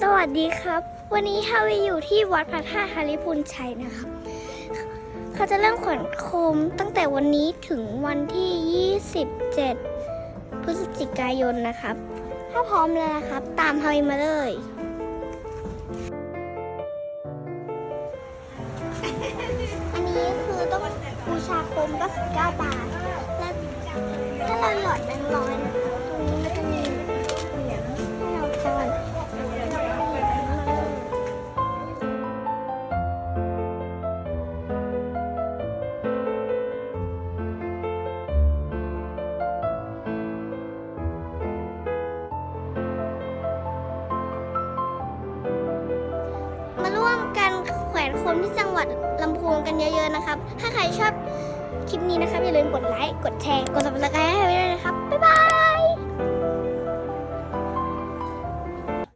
สวัสดีครับ วันนี้ฮาวิอยู่ที่วัดพระธาตุฮาริพุนชัยนะครับเขาจะเริ่มขวัญโคมตั้งแต่วันนี้ถึงวันที่ 27 พฤศจิกายนนะครับ ถ้าพร้อมแล้วนะครับ ตามฮาวิมาเลยอันนี้คือต้องบูชาโคม99บาทและถ้าเราหยอดแบงค์ร้อย นคมที่จังหวัดลำพูนกันเยอะๆนะครับ ถ้าใครชอบคลิปนี้นะครับอย่าลืมกดไลค์ กดแชร์ กด subscribe ให้ไว้ด้วยนะครับบ๊ายบาย